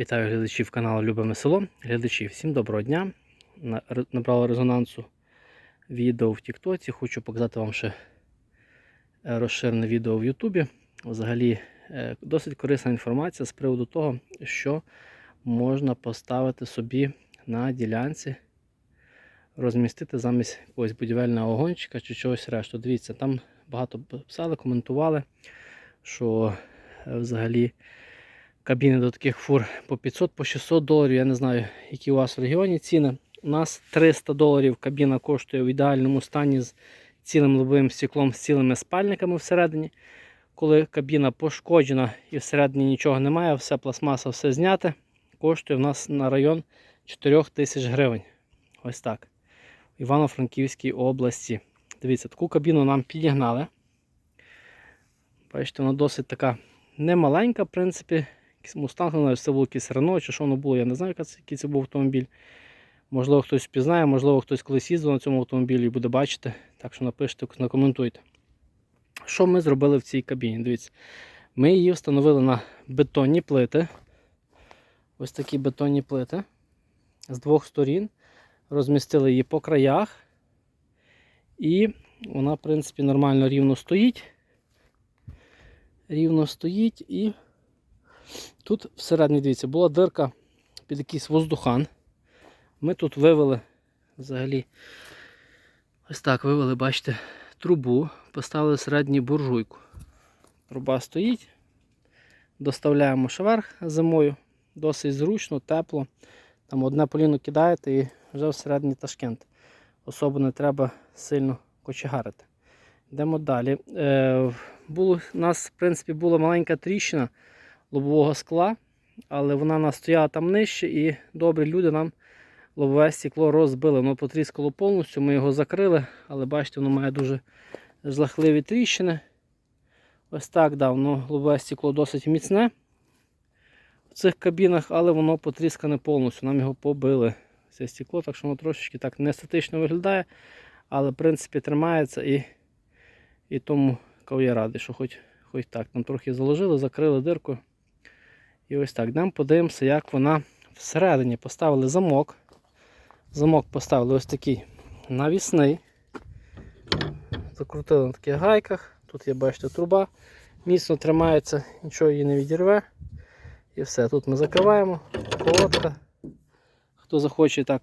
Вітаю глядачів каналу Любиме село. Глядачі, всім доброго дня. Набрало резонансу відео в Тіктоці. Хочу показати вам ще е, розширене відео в Ютубі. Взагалі е, досить корисна інформація з приводу того, що можна поставити собі на ділянці, розмістити замість якогось будівельного огончика чи чогось решту. Дивіться, там багато писали, коментували, що е, взагалі кабіни до таких фур по 500 по 600 доларів. Я не знаю, які у вас в регіоні ціни. У нас 300 доларів кабіна коштує в ідеальному стані з цілим лобовим стеклом, з цілими спальниками всередині. Коли кабіна пошкоджена і всередині нічого немає, все пластмаса, все зняте, коштує в нас на район 4 тисяч гривень. Ось так. В Івано-Франківській області. Дивіться, таку кабіну нам підігнали. Бачите, вона досить така немаленька, в принципі. Якийсь мустанг, знаю, це було якийсь Рено, чи що воно було, я не знаю, який це був автомобіль. Можливо, хтось впізнає, можливо, хтось колись їздив на цьому автомобілі і буде бачити. Так що напишіть, накоментуйте. Що ми зробили в цій кабіні? Дивіться, ми її встановили на бетонні плити. Ось такі бетонні плити з двох сторін. Розмістили її по краях. І вона, в принципі, нормально рівно стоїть. Рівно стоїть і Тут всередині, дивіться, була дирка під якийсь воздухан. Ми тут вивели взагалі ось так вивели, бачите, трубу, поставили середню буржуйку. Труба стоїть. Доставляємо ще вверх зимою. Досить зручно, тепло. Там одне поліно кидаєте і вже всередині ташкент. Особо не треба сильно кочегарити. Йдемо далі. Е, було, у нас, в принципі, була маленька тріщина лобового скла, але вона нас стояла там нижче і добрі люди нам лобове стекло розбили. Воно потріскало повністю, ми його закрили, але бачите, воно має дуже жахливі тріщини. Ось так, да, воно лобове стекло досить міцне в цих кабінах, але воно потріскане повністю. Нам його побили. Це стекло, так що воно трошечки так не естетично виглядає, але в принципі тримається і, і тому я радий, що хоч, хоч так. Там трохи заложили, закрили дирку. І ось так. Йдемо подивимося, як вона всередині поставили замок. Замок поставили ось такий навісний. Закрутили на таких гайках. Тут є, бачите, труба. Міцно тримається, нічого її не відірве. І все. Тут ми закриваємо. Колодка. Хто захоче так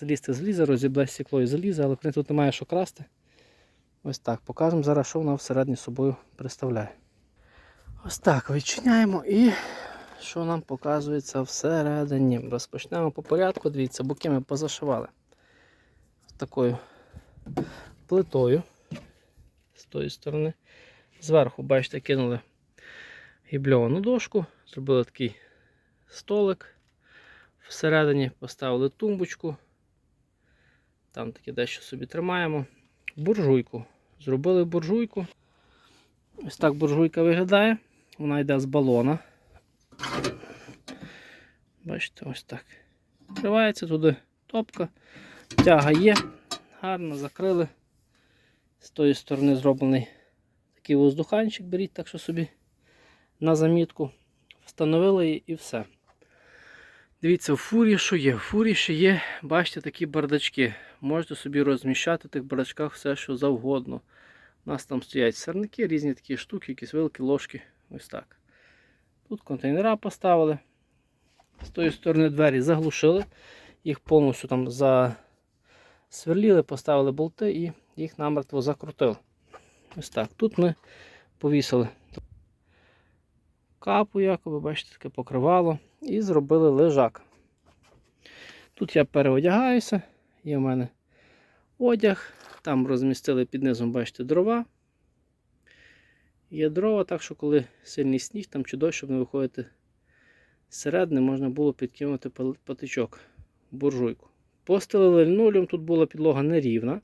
залізти, злізе, розібре стекло і залізе, але тут немає що красти. Ось так. Покажемо зараз, що вона всередині собою представляє. Ось так відчиняємо і що нам показується всередині. Розпочнемо по порядку. Дивіться, боки ми позашивали з такою плитою з тої сторони. Зверху, бачите, кинули гібльовану дошку, зробили такий столик. Всередині поставили тумбочку. Там таке дещо собі тримаємо. Буржуйку. Зробили буржуйку. Ось так буржуйка виглядає. Вона йде з балона. Бачите, ось так. Відкривається туди топка, тяга є, гарно закрили. З тої сторони зроблений такий воздуханчик, беріть так що собі на замітку. Встановили її і все. Дивіться, в фурі що є? В фурі ще є, бачите, такі бардачки. Можете собі розміщати в тих бардачках все, що завгодно. У нас там стоять сирники, різні такі штуки, якісь вилки, ложки. Ось так. Тут контейнера поставили. З тої сторони двері заглушили, їх повністю там засверліли, поставили болти і їх намертво закрутили. Ось так. Тут ми повісили капу, якоби, бачите, таке покривало, і зробили лежак. Тут я переодягаюся, є в мене одяг, там розмістили під низом, бачите, дрова. Є дрова, так що коли сильний сніг там чи дощ, щоб не виходити зсередини, можна було підкинути патичок, буржуйку. Постелили лінолеум, тут була підлога нерівна.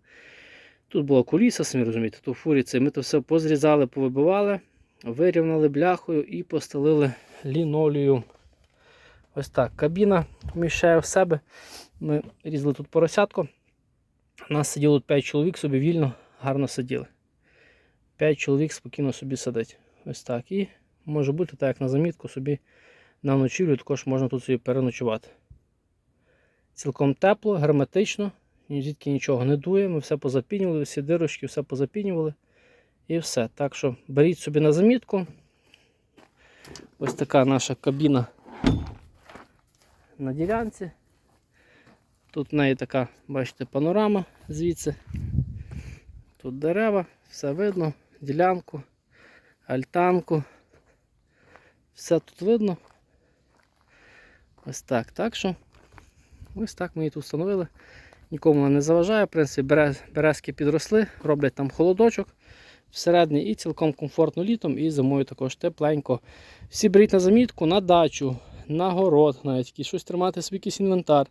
Тут була куліса, самі розумієте, тут фурі. Ми то все позрізали, повибивали, вирівняли бляхою і постелили лінолеум. Ось так. Кабіна вміщає в себе. Ми різали тут поросятку. У нас сиділо 5 чоловік, собі вільно, гарно сиділи. 5 чоловік спокійно собі сидить. Ось так. І може бути так, як на замітку, собі на ночівлю також можна тут собі переночувати. Цілком тепло, герметично, звідки нічого не дує. Ми все позапінювали, всі дирочки, все позапінювали. І все. Так що беріть собі на замітку. Ось така наша кабіна на ділянці. Тут в неї така, бачите, панорама звідси. Тут дерева, все видно, ділянку, альтанку. Все тут видно. Ось так. Так що ось так ми її тут встановили. Нікому вона не заважає. В принципі, берез, березки підросли, роблять там холодочок всередині і цілком комфортно літом, і зимою також тепленько. Всі беріть на замітку на дачу, на город, навіть якісь щось тримати собі якийсь інвентар,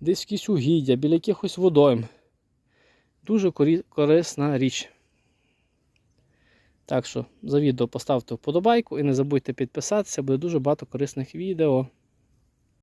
десь якісь угіддя, біля якихось водойм. Дуже корисна річ. Так що за відео поставте вподобайку і не забудьте підписатися, буде дуже багато корисних відео.